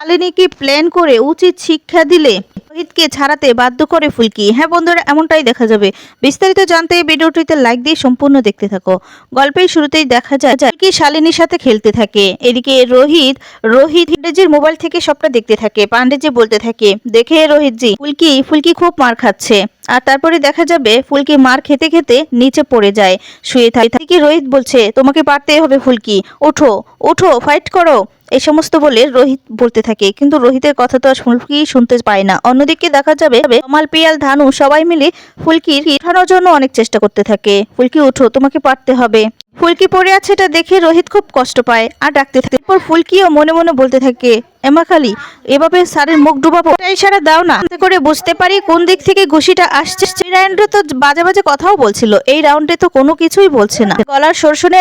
শালিনীকে plan করে উচিত শিক্ষা দিলে রোহিতকে ছাড়াতে বাধ্য করে ফুলকি। হ্যাঁ বন্ধুরা, এমনটাই দেখা যাবে। বিস্তারিত জানতে ভিডিওটিতে লাইক দিয়ে সম্পূর্ণ দেখতে থাকো। গল্পের শুরুতেই দেখা যায় ফুলকি শালিনীর সাথে খেলতে থাকে। এদিকে রোহিত রোহিত পান্ডেজির মোবাইল থেকে সবটা দেখতে থাকে পান্ডেজি বলতে থাকে, দেখে রোহিতজি, ফুলকি ফুলকি খুব মার খাচ্ছে। আর তারপরে দেখা যাবে ফুলকি মার খেতে খেতে নিচে পড়ে যায়। শুয়ে থাকে রোহিত বলছে, তোমাকে পারতেই হবে ফুলকি, ওঠো ওঠো ফাইট করো। এই সমস্ত বলে রোহিত বলতে থাকে। কিন্তু রোহিতের কথা তো আর ফুলকি শুনতে পায় না। অন্যদিকে দেখা যাবে কমাল পিয়াল, ধানু সবাই মিলে ফুলকির উঠানোর জন্য অনেক চেষ্টা করতে থাকে। ফুলকি, উঠো, তোমাকে পারতে হবে। ফুলকি পড়ে আছে এটা দেখে রোহিত খুব কষ্ট পায় আর ডাকতে থাকে। ফুলকিও মনে মনে বলতে থাকে এমা খালি, এভাবে স্যারের মুখ ডুবাবো? ইশারা দাও না। করে বুঝতে পারি কোন দিক থেকে ঘুষিটা আসছে। এই রাউন্ডে তো বাজে বাজে কথাও বলছিল। এই রাউন্ডে তো কোনো কিছুই বলছে না। গলার সর শুনে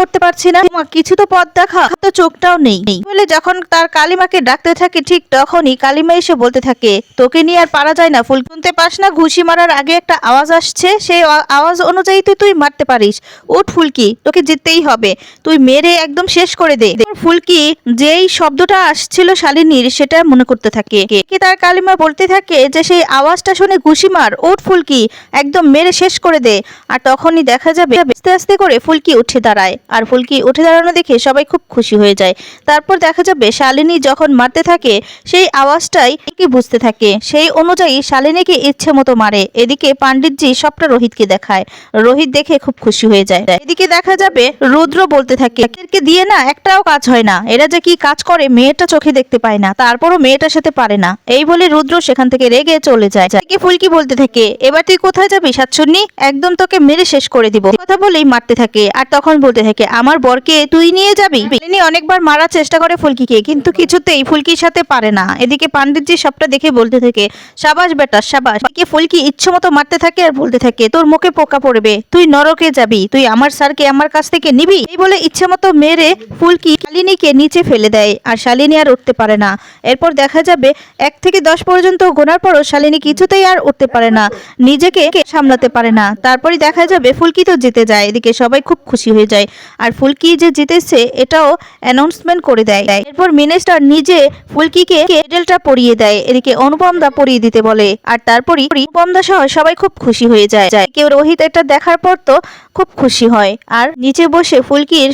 করতে পারছি না। কিছু তো পথ দেখা। তো চোখটাও নেই। বলে যখন তার কালিমাকে ডাকতে থাকে, ঠিক তখনই কালিমা এসে বলতে থাকে, তোকে নিয়ে আর পারা যায় না, ফুল। শুনতে পাস না, ঘুষি মারার আগে একটা আওয়াজ আসছে। সেই আওয়াজ অনুযায়ী তুই তুই মারতে পারিস। উঠ, ফুলকি, তোকে জিততেই হবে। তুই মেরে একদম শেষ করে দে। ফুলকি, যেই শব্দটা আসছিল শালিনীর সেটা মনে করতে থাকে। কি তার কালিমা বলতে থাকে যে, সেই আওয়াজটা শুনে ঘুষি মার উঠ ফুলকি একদম মেরে শেষ করে দে আর তখনই দেখা যাবে, আস্তে আস্তে করে ফুলকি উঠে দাঁড়ায়। আর ফুলকি উঠে দাঁড়ানো দেখে সবাই খুব খুশি হয়ে যায়। তারপর দেখা যাবে, শালিনী যখন মারতে থাকে, সেই আওয়াজটাই কি বুঝতে থাকে। সেই অনুযায়ী শালিনীকে ইচ্ছে মতো মারে। এদিকে পাণ্ডিতজি সবটা রোহিতকে দেখায়। রোহিত দেখে খুব খুশি হয়ে যায়। এদিকে দেখা যাবে, রুদ্র বলতে থাকে দিয়ে না একটাও কাজ হয় না। এরা যে কি কাজ করে, মেয়েটা দেখতে পায় না, তারপরও মেয়েটার সাথে পারে না। এই বলে রুদ্র সেখান থেকে রেগে চলে যায়। এদিকে ফুলকি বলতে থাকে, এবার তুই কোথায় যাবি সাতশূন্যি একদম তোকে মেরে শেষ করে দিব। কথা বলেই মারতে থাকে আর তখন বলতে থাকে, আমার বরকে তুই নিয়ে যাবি? তিনি অনেকবার মারার চেষ্টা করে ফুলকিকে, কিন্তু কিছুতেই ফুলকির সাথে পারে না। এদিকে পান্ডিতজি সবটা দেখে বলতে থাকে, সাবাস বেটা, সাবাস। এদিকে ফুলকি ইচ্ছে মতো মারতে থাকে আর বলতে থাকে, তোর মুখে পোকা পড়বে, তুই নরকে যাবি, তুই আমার স্যারকে আমার কাছ থেকে নিবি? এই বলে ইচ্ছে মতো মেরে ফুলকি শালিনীকে নিচে ফেলে দেয়। আর শালিনী আর উঠতে পারে না। এরপর দেখা যাবে এক থেকে দশ পর্যন্ত গোনার পরও শালিনী কিছুতেই আর উঠতে পারে না। নিজেকে সামলাতে পারে না। তারপরে দেখা যাবে ফুলকি তো জিতে যায়। এদিকে সবাই খুব খুশি হয়ে যায়। আর ফুলকি যে জিতেছে, এটাও অ্যানাউন্সমেন্ট করে দেয়। এরপর মিনিস্টার নিজে ফুলকিকে মেডেলটা পরিয়ে দেয়। এদিকে অনুপমদা পরিয়ে দিতে বলে। আর তারপরই অনুপমদা সহ সবাই খুব খুশি হয়ে যায়। কেউ রোহিত এটা দেখার পর তো খুব খুশি হয়। আর নিচে বসে ফুলকির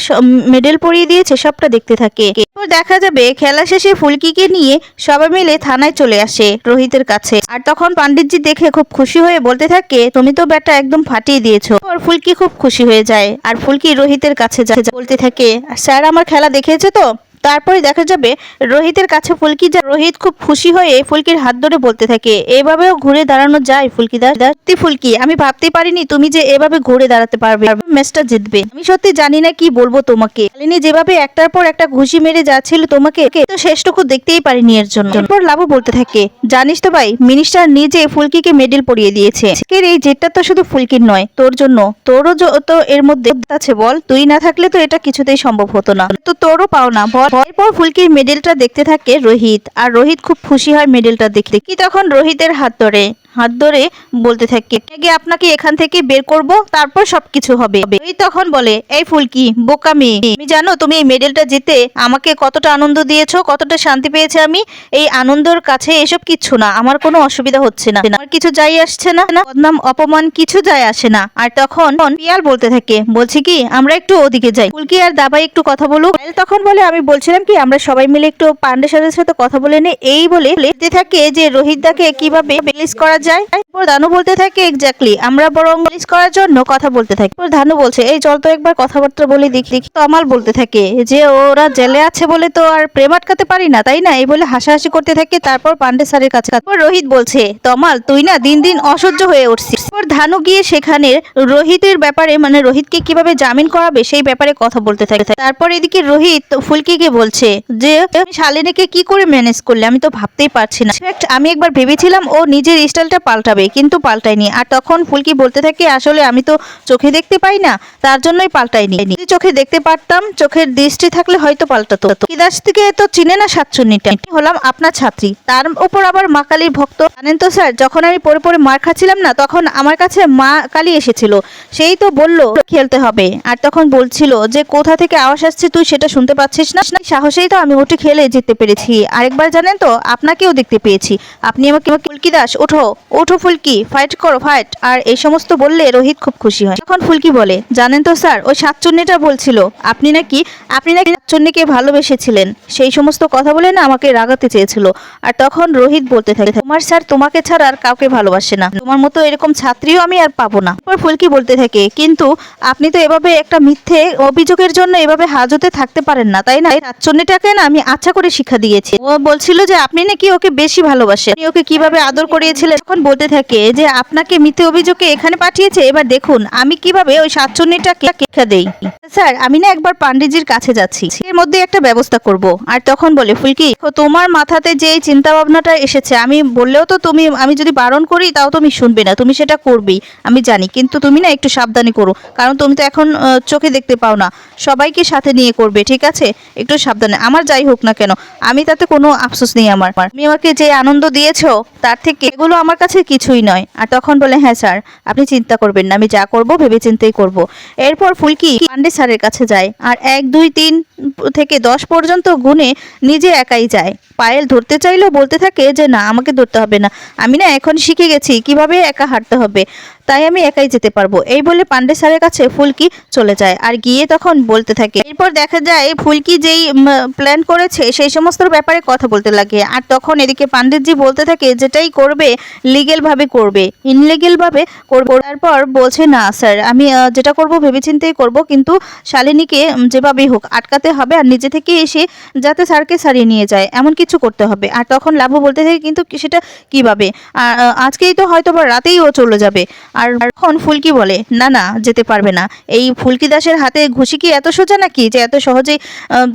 মেডেল পরিয়ে দিয়েছে সবটা দেখতে থাকে। এরপর দেখা যাবে খেলা শেষে ফুলকিকে নিয়ে সবাই মিলে থানায় চলে আসে রোহিতের কাছে। আর তখন পান্ডিতজি দেখে খুব খুশি হয়ে বলতে থাকে, তুমি তো ব্যাটা একদম ফাটিয়ে দিয়েছ। আর ফুলকি খুব খুশি হয়ে যায়। আর ফুলকি রোহিতের কাছে বলতে থাকে, স্যার, আমার খেলা দেখেছে তো? তারপরে দেখা যাবে রোহিতের কাছে ফুলকি যা রোহিত খুব খুশি হয়ে ফুলকির হাত ধরে বলতে থাকে, এভাবেও ঘুরে দাঁড়ানো যায় ফুলকি দাস সত্যি ফুলকি, আমি ভাবতে পারিনি তুমি যে এভাবে ঘুরে দাঁড়াতে পারবে ম্যাচটা জিতবে। আমি সত্যি জানি না কি বলব তোমাকে। শালিনী যেভাবে একটার পর একটা ঘুষি মেরে যাচ্ছিল তোমাকে তো শেষটুকু দেখতেই পারিনি এর জন্য। এরপর লাভও বলতে থাকে, জানিস তো ভাই, মিনিস্টার নিজে ফুলকিকে মেডেল পরিয়ে দিয়েছে। আজকের এই জেটটা তো শুধু ফুলকির নয়, তোর জন্য। তোরও তো এর মধ্যে আছে বল, তুই না থাকলে তো এটা কিছুতেই সম্ভব হতো না। তো তোরও পাও না, বল এরপর ফুলকির মেডেলটা দেখতে থাকে রোহিত, আর রোহিত খুব খুশি হয় মেডেলটা দেখতে। কি তখন রোহিতের হাত ধরে। হাত ধরে বলতে থাকে আগে আপনাকে এখান থেকে বের করব, তারপর সবকিছু হবে। এই তখন বলে, এই ফুলকি, বোকা মেয়ে, তুমি জানো, তুমি এই মেডেলটা জিতে আমাকে কতটা আনন্দ দিয়েছ, কতটা শান্তি পেয়েছে আমি। এই আনন্দর কাছে এসব কিচ্ছু না, আমার কোনো অসুবিধা হচ্ছে না। আমার কিছু যাই আসছে না, বদনাম, অপমান, কিছু যায় আসে না। আর তখন পিয়াল বলতে থাকে, বলছি কি, আমরা একটু ওদিকে যাই। ফুলকি আর দাবাই একটু কথা বলুক। তখন বলে, আমি বলছিলাম কি, আমরা সবাই মিলে একটু পান্ডে সাথে সাথে কথা বলে নে এই বলে থাকে যে রোহিত দাকে কীভাবে করা যায় এরপর ধানু বলতে থাকে এক্স্যাক্টলি আমরা বরং করার জন্য কথা বলতে থাকি। এরপর ধানু বলছে, এই চল তো একবার কথাবার্তা বলে, দেখি। দেখি তো বলতে থাকে, যে ওরা জেলে আছে বলে তো আর প্রেম আটকাতে পারি না, তাই না? এই বলে হাসাহাসি করতে থাকে তারপর পান্ডে স্যারের কাছে রোহিত বলছে, তমাল, তুই না দিন দিন অসহ্য হয়ে উঠছিস। এরপর ধানু গিয়ে সেখানে রোহিতের ব্যাপারে মানে রোহিতকে কীভাবে জামিন করাবে, সেই ব্যাপারে কথা বলতে থাকে। তারপর এদিকে রোহিত ফুলকিকে বলছে, যে শালিনীকে কি করে ম্যানেজ করলে? আমি তো ভাবতেই পারছি না। আমি একবার ভেবেছিলাম ও নিজের স্টাইল স্টাইলটা পাল্টাবে, কিন্তু পাল্টায়নি। আর তখন ফুলকি বলতে থাকে, আসলে আমি তো চোখে দেখতে পাই না, তার জন্যই পাল্টাইনি যদি চোখে দেখতে পারতাম, চোখের দৃষ্টি থাকলে হয়তো পাল্টাতো। থেকে তো চিনে না সাতচুন্নিটা। হলাম আপনার ছাত্রী। তার উপর আবার মা কালীর ভক্ত। জানেন তো স্যার, যখন আমি পরে পরে মার খাচ্ছিলাম না, তখন আমার কাছে মা কালী এসেছিল। সেই তো বলল, খেলতে হবে। আর তখন বলছিল যে, কোথা থেকে আওয়াজ আসছে তুই সেটা শুনতে পাচ্ছিস না? সাহসেই তো আমি ওটি খেলে জিততে পেরেছি। আরেকবার জানেন তো, আপনাকেও দেখতে পেয়েছি। আপনি আমাকে ফুলকি দাস, ওঠো। ওঠো ফুলকি ফাইট করো ফাইট আর এই সমস্ত বললে রোহিত খুব খুশি হয়। এখন ফুলকি বলে, জানেন তো স্যার, ওই সাতচুন্নিটা বলছিল, আপনি নাকি আপনি নাকি সাতচুন্নিকে ভালোবেসেছিলেন। সেই সমস্ত কথা বলে না আমাকে রাগাতে চেয়েছিল। আর তখন রোহিত বলতে থাকে, তোমার স্যার তোমাকে ছাড়া আর কাউকে ভালোবাসে না। তোমার মতো এরকম ছাত্রীও আমি আর পাবো না। তারপর ফুলকি বলতে থাকে, কিন্তু আপনি তো এভাবে একটা মিথ্যে অভিযোগের জন্য এভাবে হাজতে থাকতে পারেন না, তাই না? এই সাতচন্নিটাকে না আমি আচ্ছা করে শিক্ষা দিয়েছি। ও বলছিল যে আপনি নাকি ওকে বেশি ভালোবাসেন। আপনি ওকে কীভাবে আদর করিয়েছিলেন? তখন বলতে থাকে যে, আপনাকে মিথ্যে অভিযোগে এখানে পাঠিয়েছে। এবার দেখুন, আমি কীভাবে ওই সাতচন্নিটাকে শিক্ষা দেই? স্যার, আমি না একবার পান্ডিজির কাছে যাচ্ছি। এর মধ্যে একটা ব্যবস্থা করব। আর তখন বলে, ফুলকি তোমার মাথাতে যে চিন্তা ভাবনাটা এসেছে, আমি বললেও তো তুমি, আমি যদি বারণ করি, তাও তুমি শুনবে না, তুমি সেটা করবেই আমি জানি, কিন্তু তুমি না একটু সাবধানে করো, কারণ তুমি তো এখন চোখে দেখতে পাও না। সবাইকে সাথে নিয়ে করবে, ঠিক আছে? একটু সাবধানে, আমার যাই হোক না কেন, আমি তাতে কোনো আফসোস নেই আমার। তুমি আমাকে যে আনন্দ দিয়েছ, তার থেকে এগুলো আমার কাছে কিছুই নয়। আর তখন বলে হ্যাঁ স্যার, আপনি চিন্তা করবেন না, আমি যা করব ভেবে চিন্তেই করব। এরপর ফুলকি, পান্ডে স্যারের কাছে যায়, আর এক, দুই, তিন থেকে দশ পর্যন্ত গুনে নিজে একাই যায়। পায়েল ধরতে চাইলেও বলতে থাকে যে, না, আমাকে ধরতে হবে না। আমি না এখন শিখে গেছি কীভাবে একা হাঁটতে হবে। তাই আমি একাই যেতে পারব। এই বলে পান্ডে স্যারের কাছে ফুলকি চলে যায় আর গিয়ে তখন বলতে থাকে, এরপর দেখা যায় ফুলকি যেই প্ল্যান করেছে সেই সমস্ত ব্যাপারে কথা বলতে লাগে। আর তখন এদিকে পান্ডিতজি বলতে থাকে, যেটাই করবে লিগেল ভাবে করবে ইনলিগেল ভাবে করবে। তারপর বলছে, না, স্যার, আমি যেটা করব ভেবেচিন্তেই করব, কিন্তু শালিনীকে যেভাবেই হোক আটকাতে হবে আর নিজে থেকে এসে যাতে স্যারকে সারিয়ে নিয়ে যায়, এমন কিছু করতে হবে। আর তখন লাভু বলতে থাকে, কিন্তু সেটা কীভাবে? আজকেই তো হয়তো বা রাতেই ও চলে যাবে। আর এখন ফুলকি বলে, না না, যেতে পারবে না। এই ফুলকি দাসের হাতে ঘুষি কি এত সোজা নাকি যে এত সহজেই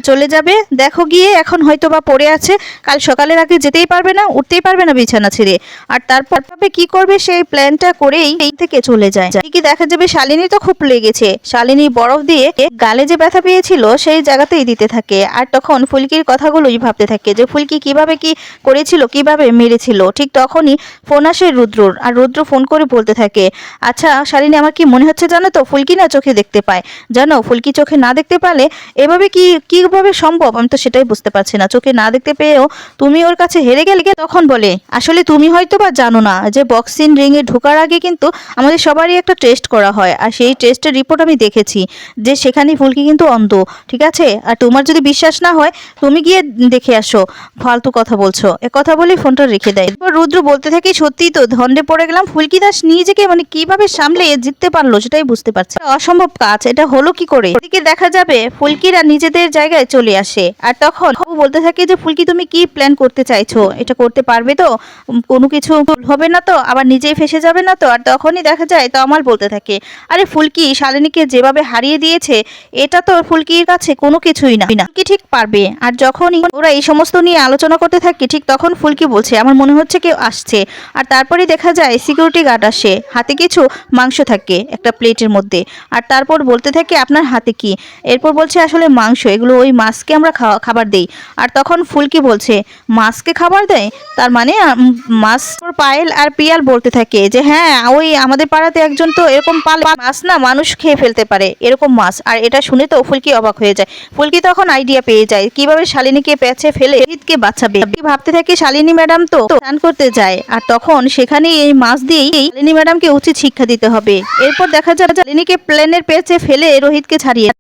চলে যাবে? দেখো গিয়ে এখন হয়তো বা পড়ে আছে, কাল সকালের আগে যেতেই পারবে না, উঠতেই পারবে না বিছানা ছেড়ে। আর তারপর তবে কি করবে সেই প্ল্যানটা করেই এই থেকে চলে যায়। কি দেখা যাবে শালিনী তো খুব লেগেছে। শালিনী বরফ দিয়ে গালে যে ব্যথা পেয়েছিল, সেই জায়গাতেই দিতে থাকে। আর তখন ফুলকির কথাগুলোই ভাবতে থাকে যে ফুলকি কীভাবে কি করেছিল, কীভাবে মেরেছিল। ঠিক তখনই ফোন আসে রুদ্রর। আর রুদ্র ফোন করে বলতে থাকে আচ্ছা শালিনী, আমার কি মনে হচ্ছে জানো তো? ফুলকি না চোখে দেখতে পায়। জানো, ফুলকি চোখে না দেখতে পারলে এভাবে কি, কীভাবে সম্ভব? আমি তো সেটাই বুঝতে পারছি না। চোখে না দেখতে পেয়েও তুমি ওর কাছে হেরে গেলে তখন বলে? আসলে তুমি হয়তো বা জানো না যে বক্সিং রিংয়ে ঢোকার আগে কিন্তু আমাদের সবারই একটা টেস্ট করা হয়। আর সেই টেস্টের রিপোর্ট আমি দেখেছি যে সেখানে ফুলকি কিন্তু অন্ধ, ঠিক আছে? আর তোমার যদি বিশ্বাস না হয়, তুমি গিয়ে দেখে আসো। ফালতু কথা বলছো। এ কথা বলে ফোনটা রেখে দেয়। রুদ্র বলতে থাকে, সত্যিই তো ধন্ডে পড়ে গেলাম। ফুলকি দাস নিজেকে মানে কীভাবে সামলে জিততে পারল সেটাই বুঝতে পারছে অসম্ভব কাজ, এটা হলো কি করে? এদিকে দেখা যাবে ফুলকিরা নিজেদের জায়গায় চলে আসে। আর তখন বলতে থাকে যে, ফুলকি, তুমি কি প্ল্যান করতে চাইছো? এটা করতে পারবে তো? কোনো কিছু হবে না তো? আবার নিজেই ফেসে যাবে না তো? আর তখনই দেখা যায় তমাল বলতে থাকে, আরে ফুলকি, শালিনীকে যেভাবে হারিয়ে দিয়েছে, এটা তো ফুলকির কাছে কোনো কিছুই না। ফুলকি ঠিক পারবে। আর যখনই ওরা এই সমস্ত নিয়ে আলোচনা করতে থাকে, ঠিক তখন ফুলকি বলছে, আমার মনে হচ্ছে কেউ আসছে। আর তারপরে দেখা যায় সিকিউরিটি গার্ড আসে হাতে কিছু মাংস থাকে একটা প্লেটের মধ্যে। আর তারপর বলতে থাকে, আপনার হাতে কি? এরপর বলছে, আসলে মাংস, এগুলো ওই মাছকে আমরা খাওয়া, খাবার দেই। আর তখন ফুলকি বলছে, মাছকে খাবার দেয়? তার মানে মাছ পায়েল আর পিয়াল বলতে থাকে যে হ্যাঁ ওই আমাদের পাড়াতে একজন তো এরকম পাল, মাছ না মানুষ খেয়ে ফেলতে পারে এরকম মাছ। আর এটা শুনে তো ফুলকি অবাক হয়ে যায়। ফুলকি তখন আইডিয়া পেয়ে যায়, কীভাবে শালিনীকে পেছে ফেলে ঈদকে বাঁচাবে? ভাবতে থাকে, শালিনী ম্যাডাম তো স্নান করতে যায়। আর তখন সেখানে এই মাছ দিয়েই শালিনী ম্যাডামকে উচিত শিক্ষা দিতে হবে। এরপর দেখা যায় শালিনীকে প্লেনের পেছে ফেলে রোহিতকে ছাড়িয়ে